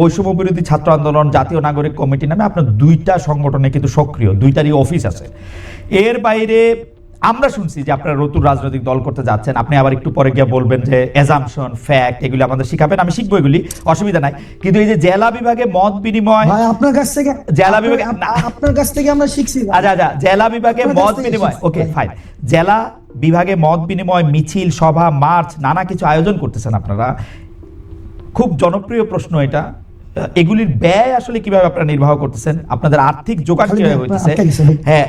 বৈষম্য বিরোধী ছাত্র আন্দোলন জাতীয় নাগরিক কমিটি নামে আপনার দুইটা সংগঠনে কিন্তু সক্রিয় দুইটারই অফিস আছে। এর বাইরে আমরা শুনছি যে আপনারা নতুন রাজনৈতিক দল করতে যাচ্ছেন। আপনি আবার একটু পরে গিয়ে বলবেন যে এজামশন ফ্যাক্ট এগুলি আমাদের শিখাবেন আমি শিখব এগুলি অসুবিধা নাই। কিন্তু এই যে জেলা বিভাগে মত বিনিময় আপনার কাছ থেকে জেলা বিভাগে- আপ- আপনার কাছ থেকে আমরা শিখছি। আচ্ছা আচ্ছা জেলা বিভাগে মত বিনিময় ওকে ফাইন জেলা বিভাগে মত বিনিময় মিছিল সভা মার্চ নানা কিছু আয়োজন করতেছেন আপনারা। খুব জনপ্রিয় প্রশ্ন এটা। এগুলির ব্যয় আসলে কীভাবে আপনারা নির্বাহ করতেছেন আপনাদের আর্থিক যোগান কীভাবে হইতেছে। হ্যাঁ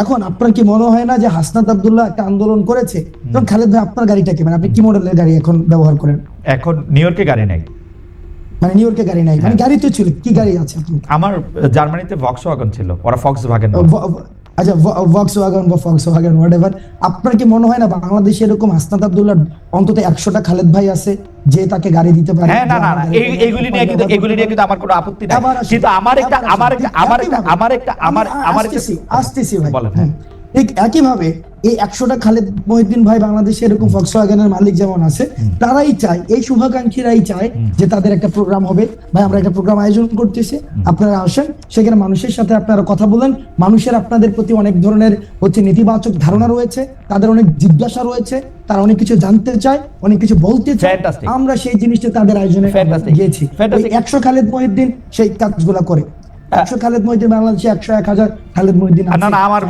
এখন আপনার কি মনে হয় না যে হাসনাত আবদুল্লাহ একটা আন্দোলন করেছে? তখন খালেদ ভাই আপনার গাড়িটা কি? মানে আপনি কি মডেলের গাড়ি এখন ব্যবহার করেন? এখন নিউ ইয়র্কে গাড়ি নাই। মানে নিউ ইয়র্কে গাড়ি নাই? মানে গাড়ি তো ছিল কি গাড়ি আছে আপনার? আমার জার্মানিতে ভক্স ছিল ওরা ফক্স ভাগেন আচ্ছা ভক্স ওয়াগন বা ফক্স ওয়াগন হোয়াট এভার আপনার কি মনে হয় না বাংলাদেশে এরকম হাসনাত আব্দুল্লাহ অন্তত একশোটা খালেদ ভাই আছে যে তাকে গাড়ি দিতে পারে? হ্যাঁ না না এইগুলি নিয়ে কিন্তু এগুলি নিয়ে কিন্তু আমার কোনো আপত্তি নাই। কিন্তু আমার একটা আমার একটা আমার একটা আমার একটা আমার আমার আসতেছি ভাই। বলেন হুম। ঠিক একইভাবে এই একশোটা খালেদ মহিউদ্দিন ভাই বাংলাদেশে এরকম ফক্সওয়াগনের মালিক যেমন আছে তারাই চায় এই শুভাকাঙ্ক্ষীরাই চায় যে তাদের একটা প্রোগ্রাম হবে। ভাই আমরা একটা প্রোগ্রাম আয়োজন করতেছি। আপনারা আসেন সেখানে মানুষের সাথে আপনারা কথা বলেন। মানুষের আপনাদের প্রতি অনেক ধরনের হচ্ছে নেতিবাচক ধারণা রয়েছে তাদের অনেক জিজ্ঞাসা রয়েছে তারা অনেক কিছু জানতে চায় অনেক কিছু বলতে চায়। আমরা সেই জিনিসটা তাদের আয়োজনে. গিয়েছি। একশো খালেদ মহিউদ্দিন সেই কাজগুলো করে। একশো খালেদ মহিউদ্দিন বাংলাদেশে একশো এক হাজার খালেদ মহিউদ্দিন না না আমার।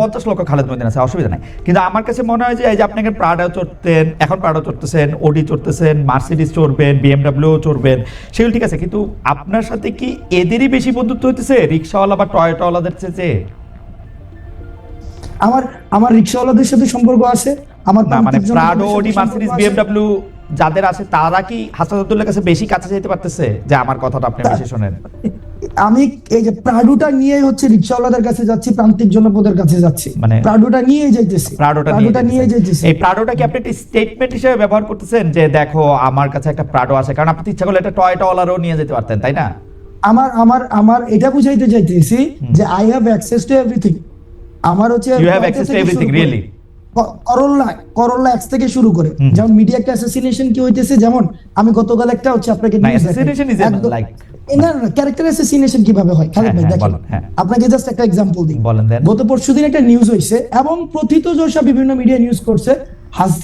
পঞ্চাশ লক্ষ খালেদ মদিন আছে অসুবিধা নাই কিন্তু আমার কাছে মনে হয় যে এই যে প্রাডা চড়তেন এখন প্রাডা চড়তেছেন ওডি চড়তেছেন মার্সিডিস চড়বেন বিএমডাব্লিউ চড়বেন সেগুলো ঠিক আছে কিন্তু আপনার সাথে কি এদেরই বেশি বন্ধুত্ব হইতেছে রিক্সাওয়ালা বা টয়টাওয়ালাদের চেয়ে আমার আমার রিক্সাওয়ালাদের সাথে সম্পর্ক আছে আমার না মানে প্রাডো ওডি মার্সিডিস। বিএমডাব্লিউ যাদের আছে তারা কি হাসানুদ্দুল্লাহ কাছে বেশি কাছে যেতে পারতেছে যে আমার কথাটা আপনি বেশি শোনেন আমি এই যে প্রাডুটা নিয়ে হচ্ছে রিক্সাওয়ালাদের কাছে যাচ্ছি প্রান্তিক জনপদের কাছে যাচ্ছি। মানে প্রাডুটা নিয়ে যাইতেছি। প্রাডুটা নিয়ে যাইতেছি। এই প্রাডোটা কি আপনি একটা স্টেটমেন্ট হিসেবে ব্যবহার করতেছেন যে দেখো আমার কাছে একটা প্রাডো আছে? কারণ আপনি ইচ্ছা করলে একটা টয়টাওয়ালারও নিয়ে যেতে পারতেন তাই না? আমার আমার আমার এটা বুঝাইতে চাইতেছি যে I have access to everything আমার হচ্ছে access to থেকে everything, শুরু করে- করোলা করোলা এক্স থেকে শুরু করে। যেমন মিডিয়া একটা অ্যাসোসিয়েশন কি হইতেছে? যেমন আমি গতকাল একটা হচ্ছে আপনাকে দেখাই। Assassination is a- একদম- like- এ না না ক্যারেক্টার অ্যাসোসিয়েশন কীভাবে হয়? খালেদ হ্যাঁ, ভাই হ্যাঁ, দেখেন। আপনাকে জাস্ট একটা এক্সাম্পল দিই। গত পরশুদিন একটা নিউজ হইছে এবং প্রথিত যশা বিভিন্ন মিডিয়া নিউজ করছে।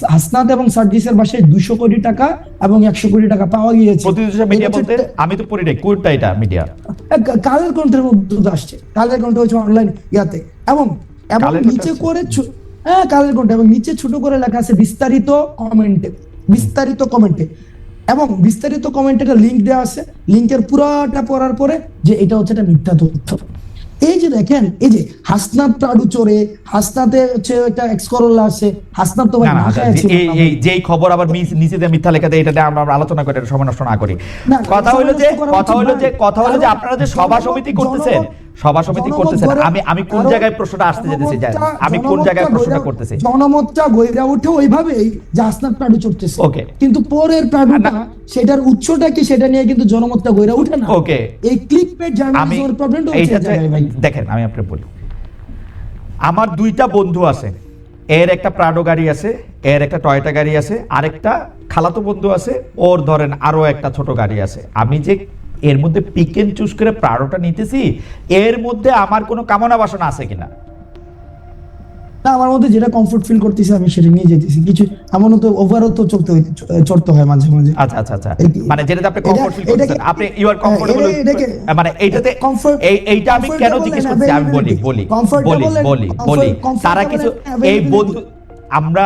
হাসনাত এবং সার্জিসের বাসায় দুশো কোটি টাকা এবং একশো কোটি টাকা পাওয়া গিয়েছে। প্রতিদিন মিডিয়া এটা বলতে হচ্ছে- আমি তো পড়ি নাই কোনটা এটা মিডিয়া কালের কণ্ঠের মধ্যে আসছে। কালের কণ্ঠ হচ্ছে অনলাইন ইয়াতে। এবং এবং নিচে করে হ্যাঁ কালের কণ্ঠ। এবং নিচে ছোট করে লেখা আছে বিস্তারিত কমেন্টে বিস্তারিত কমেন্টে এবং বিস্তারিত কমেন্টে একটা লিঙ্ক দেওয়া আছে। লিঙ্কের পুরাটা পড়ার পরে যে এটা হচ্ছে একটা মিথ্যা তথ্য। এই যে দেখেন এই যে হাসনাত প্রাডু চোরে হাসনাতে হচ্ছে একটা এক্স আছে হাসনাত তো ভাই যে- এই এই যেই খবর আবার মিস- নিচে দিয়ে মিথ্যা লেখা দেয় এটা আমরা আলোচনা করে এটা সময় নষ্ট না করি কথা হলো যে কথা হলো যে কথা হলো যে আপনারা যে সভা সমিতি করতেছেন সভা সমিতি করতেছেন আমি আমি কোন জায়গায় প্রশ্নটা আসতে যেতেছি? আমি কোন জায়গায় প্রশ্নটা করতেছি? জনমতটা গইরা উঠে ওইভাবেই যে আসনাদ প্রাডু চড়তেছে। Okay. কিন্তু পরের প্রাডুটা সেটার উৎসটা কি সেটা নিয়ে কিন্তু জনমতটা গইরা উঠে না। Okay. এই ক্লিক আমি জার্নালিজমের প্রবলেমটা হচ্ছে দেখেন আমি আপনাকে বলি। আমার দুইটা বন্ধু আছে। এর একটা প্রাডো গাড়ি আছে এর একটা টয়টা গাড়ি আছে আরেকটা খালাতো বন্ধু আছে ওর ধরেন আরও একটা ছোট গাড়ি আছে। আমি যে এর মধ্যে পিক এন্ড চুজ করে প্রাডোটা নিতেছি এর মধ্যে আমার কোনো কামনা বাসনা আছে কিনা? না আমার মধ্যে যেটা কমফোর্ট ফিল করতেছি আমি সেটা নিয়ে যেতেছি। কিছু এমনও তো ওভারও তো চলতে চড়তে হয় মাঝে মাঝে। আচ্ছা আচ্ছা আচ্ছা। মানে যেটাতে আপনি কমফোর্ট ফিল করতেছেন আপনি ইউ আর কমফোর্টেবল মানে এইটাতে comfort- এই এইটা আমি কেন জিজ্ঞেস করছি? আমি বলি বলি বলি বলি বলি। তারা কিছু এই. বন্ধু আমরা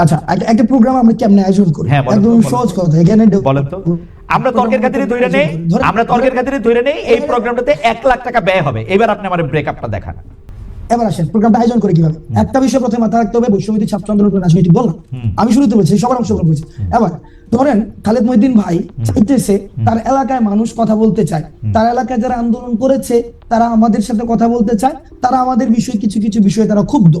আচ্ছা একটা- প্রোগ্রাম আমরা কেমনে আয়োজন করি? হ্যাঁ, একদম সহজ কথা এখানে বলেন তো। আমরা তর্কের খাতিরে ধরে নেই আমরা তর্কের খাতিরে ধরে নেই এই প্রোগ্রামটাতে এক লাখ টাকা ব্যয় হবে। এবার আপনি আমার ব্রেকআপটা দেখান। এবার আসেন প্রোগ্রামটা আয়োজন করে কীভাবে? একটা বিষয় প্রথমে রাখতে হবে বৈষম্যবিধি ছাত্র আন্দোলন রাজনীতি বললাম আমি শুরুতে বলছি সবার অংশগ্রহণ করছি। এবার ধরেন খালেদ মহিদ্দিন ভাই চাইতেছে তার এলাকায় মানুষ কথা বলতে চায়। তার এলাকায় যারা আন্দোলন করেছে তারা আমাদের সাথে কথা বলতে চায়। তারা আমাদের বিষয়ে কিছু কিছু বিষয়ে তারা ক্ষুব্ধ।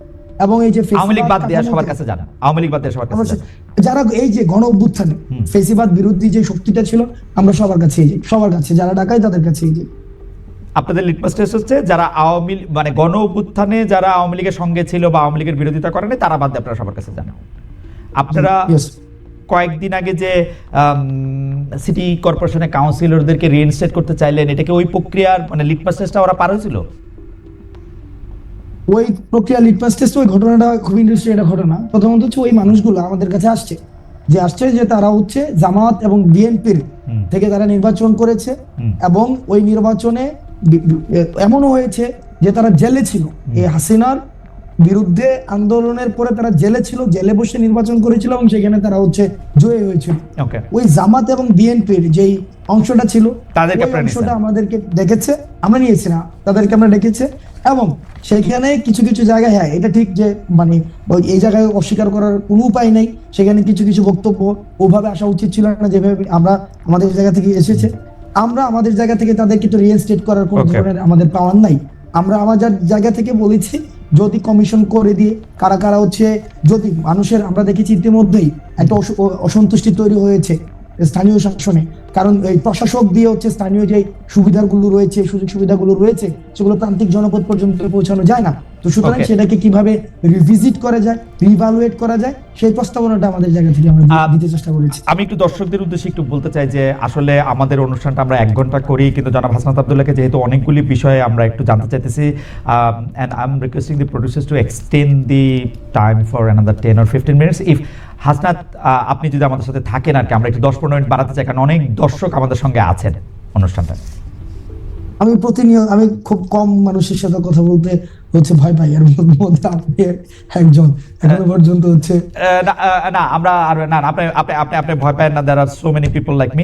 এবং এই যে আওয়ামী লীগ বাদ দেওয়া সবার কাছে যান আওয়ামী লীগ বাদ দেওয়া সবার কাছে যারা এই যে গণ অভ্যুত্থানে ফেসিবাদ বিরোধী যে শক্তিটা ছিল আমরা সবার কাছেই যাই সবার কাছে যারা ডাকায় তাদের কাছেই যাই আপনাদের লিটমাস টেস্ট হচ্ছে যারা আওয়ামী মানে গণ অভ্যুত্থানে যারা আওয়ামী লীগের সঙ্গে ছিল বা আওয়ামী লীগের বিরোধিতা করেনি তারা বাদ দিয়ে আপনারা সবার কাছে যান আপনারা. কয়েকদিন আগে যে সিটি কর্পোরেশনের কাউন্সিলরদেরকে রিইনস্টেট করতে চাইলেন এটাকে ওই প্রক্রিয়ার মানে লিটমাস টেস্টটা ওরা পার হয়েছিল? ওই প্রক্রিয়া লিটমাস টেস্ট ওই ঘটনাটা খুব ইন্টারেস্টিং একটা ঘটনা। প্রথমত হচ্ছে ওই মানুষগুলো আমাদের কাছে আসছে। যে আসছে যে তারা হচ্ছে জামাত এবং বিএনপির থেকে তারা নির্বাচন করেছে এবং ওই নির্বাচনে এমনও হয়েছে যে তারা জেলে ছিল। এই হাসিনার বিরুদ্ধে আন্দোলনের পরে তারা জেলে ছিল জেলে বসে নির্বাচন করেছিল এবং সেখানে তারা হচ্ছে জয়ী হয়েছিল। ওই জামাত এবং বিএনপির যেই অংশটা ছিল তাদেরকে অংশটা আমাদেরকে ডেকেছে আমরা নিয়েছি না তাদেরকে আমরা ডেকেছে এবং সেখানে কিছু কিছু জায়গায় হ্যাঁ এটা ঠিক যে মানে এই জায়গায় অস্বীকার করার কোনো উপায় নেই সেখানে কিছু কিছু বক্তব্য ওভাবে আসা উচিত ছিল না যেভাবে আমরা আমাদের জায়গা থেকে এসেছে। আমরা আমাদের জায়গা থেকে তাদেরকে তো রিয়েস্টেট করার কোনো ধরনের আমাদের পাওয়ার নাই। আমরা আমাদের জায়গা থেকে বলেছি যদি কমিশন করে দিয়ে, কারা কারা হচ্ছে, যদি মানুষের, আমরা দেখেছি ইতিমধ্যেই একটা অস- অসন্তুষ্টি তৈরি হয়েছে স্থানীয় শাসনে। কারণ এই প্রশাসক দিয়ে হচ্ছে স্থানীয় যে সুবিধাগুলো রয়েছে সুযোগ সুবিধাগুলো রয়েছে সেগুলো প্রান্তিক জনপদ পর্যন্ত পৌঁছানো যায় না। তো সুতরাং সেটাকে কীভাবে রিভিজিট করা যায় রিভালুয়েট করা যায় সেই প্রস্তাবনাটা আমাদের জায়গা থেকে আমরা দিতে চেষ্টা করেছি। আমি একটু দর্শকদের উদ্দেশ্যে একটু বলতে চাই যে আসলে আমাদের অনুষ্ঠানটা আমরা এক ঘণ্টা করি কিন্তু জনাব হাসনাত আবদুল্লাহকে যেহেতু অনেকগুলি বিষয়ে আমরা একটু জানতে চাইতেছি and I am requesting the producers to extend the time for another ten or fifteen minutes if Hasnat আপনি যদি আমাদের সাথে থাকেন আর কি আমরা একটু দশ পনেরো মিনিট বাড়াতে চাই কারণ অনেক দর্শক আমাদের সঙ্গে আছেন অনুষ্ঠানটা আমি প্রতিনিয়ত আমি খুব কম মানুষের সাথে কথা বলতে হচ্ছে ভয় পাই এর মধ্যে আপনি একজন। এখনও পর্যন্ত হচ্ছে না, আমরা আর না না, আপনি আপনি আপনি আপনি ভয় পায় না there are so many people like me